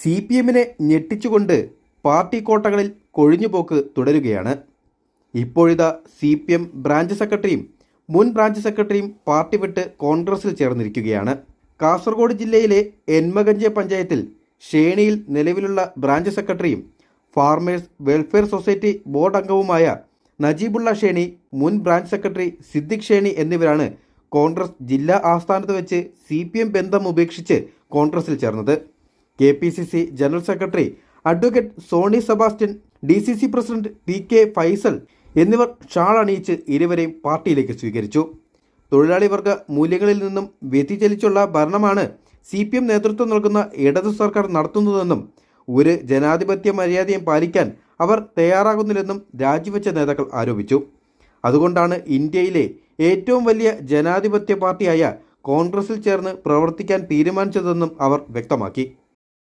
C P എമ്മിനെ ഞെട്ടിച്ചുകൊണ്ട് party കോട്ടകളിൽ കൊഴിഞ്ഞുപോക്ക് തുടരുകയാണ്. ഇപ്പോഴിതാ സി പി എം ബ്രാഞ്ച് സെക്രട്ടറിയും മുൻ ബ്രാഞ്ച് സെക്രട്ടറിയും പാർട്ടി വിട്ട് കോൺഗ്രസിൽ ചേർന്നിരിക്കുകയാണ്. കാസർഗോഡ് ജില്ലയിലെ എൻമഗഞ്ചെ പഞ്ചായത്തിൽ ഷേണിയിൽ നിലവിലുള്ള ബ്രാഞ്ച് സെക്രട്ടറിയും ഫാർമേഴ്സ് വെൽഫെയർ സൊസൈറ്റി ബോർഡ് അംഗവുമായ നജീബുള്ള ഷേണി മുൻ ബ്രാഞ്ച് സെക്രട്ടറി സിദ്ദിഖ് ഷേണി എന്നിവരാണ് കോൺഗ്രസ് ജില്ലാ ആസ്ഥാനത്ത് വെച്ച് സി ബന്ധം ഉപേക്ഷിച്ച് കോൺഗ്രസിൽ ചേർന്നത്. K P C C general secretary advocate Soni Sebastian D C C president P K Faisal എന്നിവർ ഷാൾ അണിയിച്ച് ഇരുവരെയും പാർട്ടിയിലേക്ക് സ്വീകരിച്ചു. തൊഴിലാളി വർഗ മൂല്യങ്ങളിൽ നിന്നും വ്യതിചലിച്ചുള്ള ഭരണമാണ് സി പി എം നേതൃത്വം നൽകുന്ന ഇടതു സർക്കാർ നടത്തുന്നതെന്നും ഒരു ജനാധിപത്യ മര്യാദയും പാലിക്കാൻ അവർ തയ്യാറാകുന്നില്ലെന്നും രാജിവെച്ച നേതാക്കൾ ആരോപിച്ചു. അതുകൊണ്ടാണ് ഇന്ത്യയിലെ ഏറ്റവും വലിയ ജനാധിപത്യ പാർട്ടിയായ കോൺഗ്രസിൽ ചേർന്ന് പ്രവർത്തിക്കാൻ തീരുമാനിച്ചതെന്നും അവർ വ്യക്തമാക്കി.